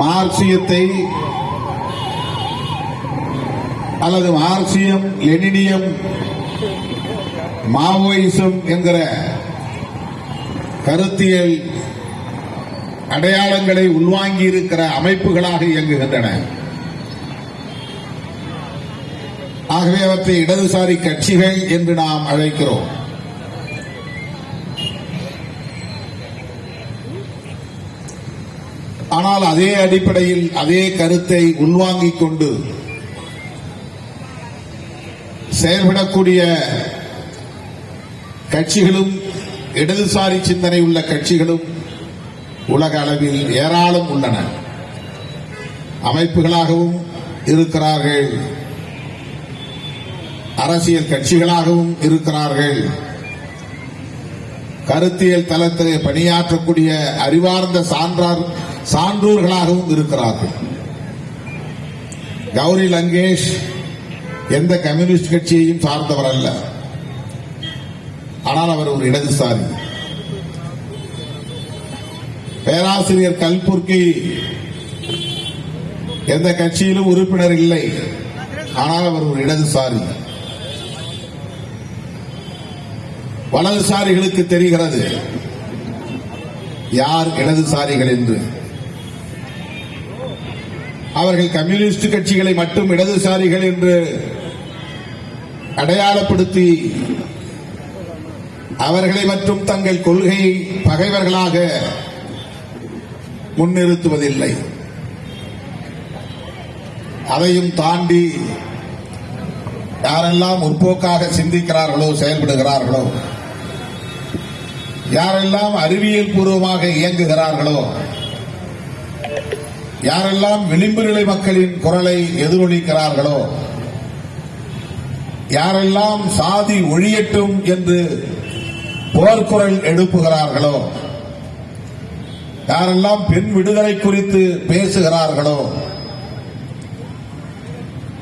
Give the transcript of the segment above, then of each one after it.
மார்க்சியத்தை அல்லது மார்க்சியம் லெனினியம் மாவோயிசம் என்கிற கருத்தியல் அடையாளங்களை உள்வாங்கி இருக்கிற அமைப்புகளாக இயங்குகின்றன. ஆகவே அவற்றை இடதுசாரி கட்சிகள் என்று நாம் அழைக்கிறோம். ஆனால் அதே அடிப்படையில் அதே கருத்தை உள்வாங்கிக் கொண்டு செயல்படக்கூடிய கட்சிகளும் இடதுசாரி சிந்தனை உள்ள கட்சிகளும் உலக அளவில் ஏராளம் உள்ளன. அமைப்புகளாகவும் இருக்கிறார்கள். அரசியல் கட்சிகளாகவும் இருக்கிறார்கள். கருத்தியல் தளத்திலே பணியாற்றக்கூடிய அறிவார்ந்த சான்றார் சான்றோர்களாகவும் இருக்கிறார்கள். கௌரி லங்கேஷ் எந்த கம்யூனிஸ்ட் கட்சியையும் சார்ந்தவர் அல்ல. ஆனால் அவர் ஒரு இடதுசாரி. பேராசிரியர் கல்புர்கி எந்த கட்சியிலும் உறுப்பினர் இல்லை. ஆனால் அவர் ஒரு இடதுசாரி. வலதுசாரிகளுக்கு தெரிகிறது. யார் இடதுசாரிகள் என்று? அவர்கள் கம்யூனிஸ்ட் கட்சிகளை மட்டும் இடதுசாரிகள் என்று அடையாளப்படுத்தி அவர்களை மற்றும் தங்கள் கொள்கை பகைவர்களாக முன்னிறுத்துவதில்லை. அதையும் தாண்டி யாரெல்லாம் முற்போக்காக சிந்திக்கிறார்களோ செயல்படுகிறார்களோ யாரெல்லாம் அறிவியல் பூர்வமாக இயங்குகிறார்களோ யாரெல்லாம் விளிம்பு நிலை மக்களின் குரலை எதிரொலிக்கிறார்களோ யாரெல்லாம் சாதி ஒழியட்டும் என்று போர்க்குரல் எழுப்புகிறார்களோ யாரெல்லாம் பெண் விடுதலை குறித்து பேசுகிறார்களோ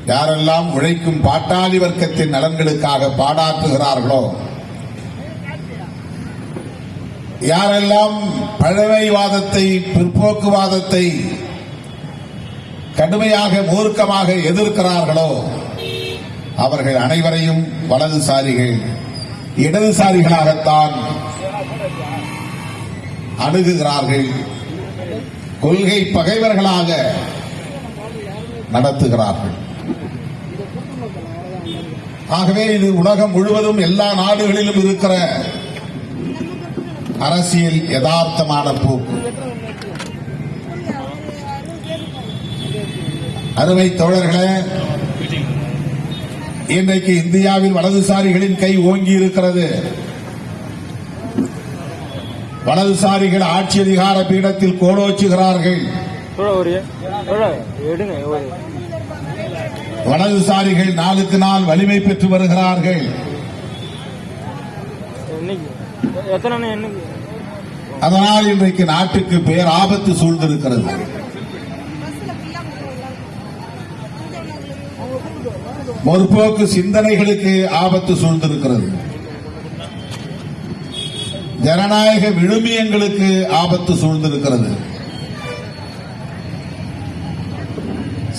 யாரெல்லாம் உழைக்கும் பாட்டாளி வர்க்கத்தின் நலன்களுக்காக பாடாற்றுகிறார்களோ யாரெல்லாம் பழமைவாதத்தை பிற்போக்குவாதத்தை கடுமையாக மூர்க்கமாக எதிர்க்கிறார்களோ அவர்கள் அனைவரையும் வலதுசாரிகள் இடதுசாரிகளாகத்தான் அணுகுகிறார்கள். கொள்கை பகைவர்களாக நடத்துகிறார்கள். ஆகவே இது உலகம் முழுவதும் எல்லா நாடுகளிலும் இருக்கிற அரசியல் யதார்த்தமான போக்கு. அருமை தோழர்களே இன்றைக்கு இந்தியாவில் வலதுசாரிகளின் கை ஓங்கி இருக்கிறது. வலதுசாரிகள் ஆட்சி அதிகார பீடத்தில் கோலோச்சுகிறார்கள். வலதுசாரிகள் நாளுக்கு நாள் வலிமை பெற்று வருகிறார்கள். அதனால் இன்றைக்கு நாட்டுக்கு பேர் ஆபத்து சூழ்ந்திருக்கிறது. முற்போக்கு சிந்தனைகளுக்கு ஆபத்து சூழ்ந்திருக்கிறது. ஜனநாயக விழுமியங்களுக்கு ஆபத்து சூழ்ந்திருக்கிறது.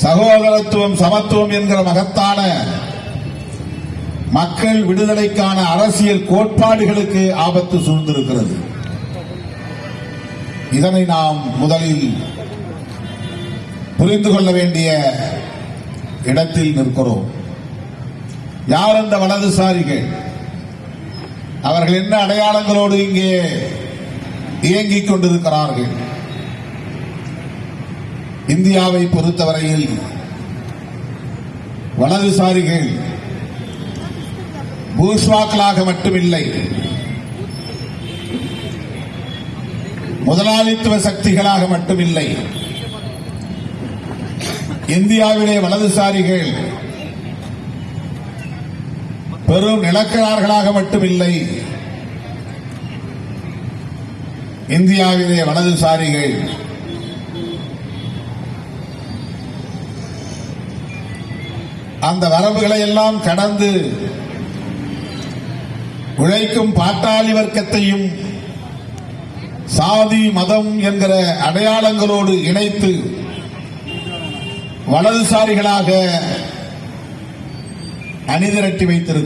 சகோதரத்துவம் சமத்துவம் என்கிற மகத்தான மக்கள் விடுதலைக்கான அரசியல் கோட்பாடுகளுக்கு ஆபத்து சூழ்ந்திருக்கிறது. இதனை நாம் முதலில் புரிந்து கொள்ள வேண்டிய இடத்தில் நிற்கிறோம். யார் அந்த வலதுசாரிகள்? அவர்கள் என்ன அடையாளங்களோடு இங்கே இயங்கிக் கொண்டிருக்கிறார்கள்? இந்தியாவை பொறுத்தவரையில் வலதுசாரிகள் பூஷ்வாக்களாக மட்டுமில்லை. முதலாளித்துவ சக்திகளாக மட்டுமில்லை. இந்தியாவிலே வலதுசாரிகள் பெரும் நிலக்கிழார்களாக மட்டுமில்லை. இந்தியாவிலே வலதுசாரிகள் அந்த வரம்புகளை எல்லாம் கடந்து உழைக்கும் பாட்டாளி வர்க்கத்தையும் சாதி மதம் என்கிற அடையாளங்களோடு இணைத்து வலதுசாரிகளாக அணிதிரட்டி வைத்திருக்கிறார்